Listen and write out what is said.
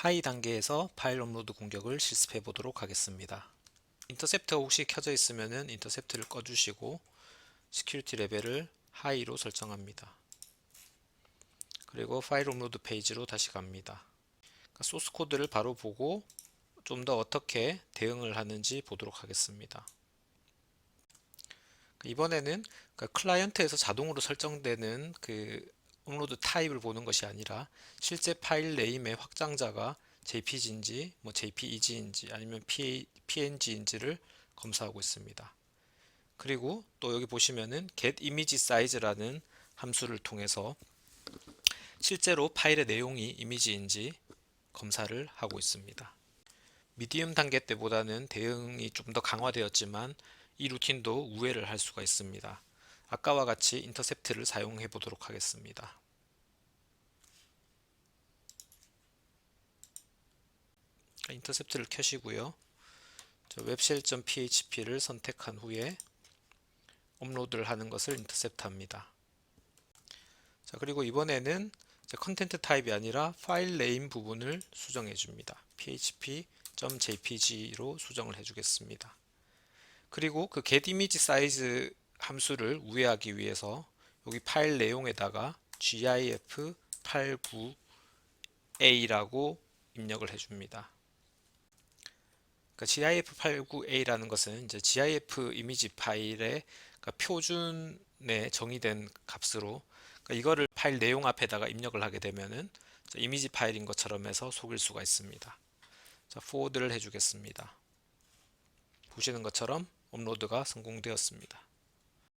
하이 단계에서 파일 업로드 공격을 실습해 보도록 하겠습니다. 인터셉터 혹시 켜져 있으면 인터셉트를 꺼주시고 시큐리티 레벨을 하이로 설정합니다. 그리고 파일 업로드 페이지로 다시 갑니다. 그러니까 소스 코드를 바로 보고 좀 더 어떻게 대응을 하는지 보도록 하겠습니다. 이번에는 그러니까 클라이언트에서 자동으로 설정되는 그 업로드 타입을 보는 것이 아니라 실제 파일 네임의 확장자가 JPG인지 뭐 JPEG인지 아니면 PNG인지를 검사하고 있습니다. 그리고 또 여기 보시면은 get image size라는 함수를 통해서 실제로 파일의 내용이 이미지인지 검사를 하고 있습니다. 미디움 단계 때보다는 대응이 좀 더 강화되었지만 이 루틴도 우회를 할 수가 있습니다. 아까와 같이 인터셉트를 사용해 보도록 하겠습니다. 인터셉트를 켜시고요. 웹쉘.php를 선택한 후에 업로드를 하는 것을 인터셉트 합니다. 자, 그리고 이번에는 컨텐트 타입이 아니라 파일 네임 부분을 수정해 줍니다. php.jpg로 수정을 해 주겠습니다. 그리고 그 getImage size 함수를 우회하기 위해서 여기 파일 내용에다가 gif89a라고 입력을 해줍니다. 그러니까 gif89a라는 것은 이제 gif 이미지 파일의 그러니까 표준에 정의된 값으로 그러니까 이거를 파일 내용 앞에다가 입력을 하게 되면은 이미지 파일인 것처럼 해서 속일 수가 있습니다. 자, forward를 해주겠습니다. 보시는 것처럼 업로드가 성공되었습니다.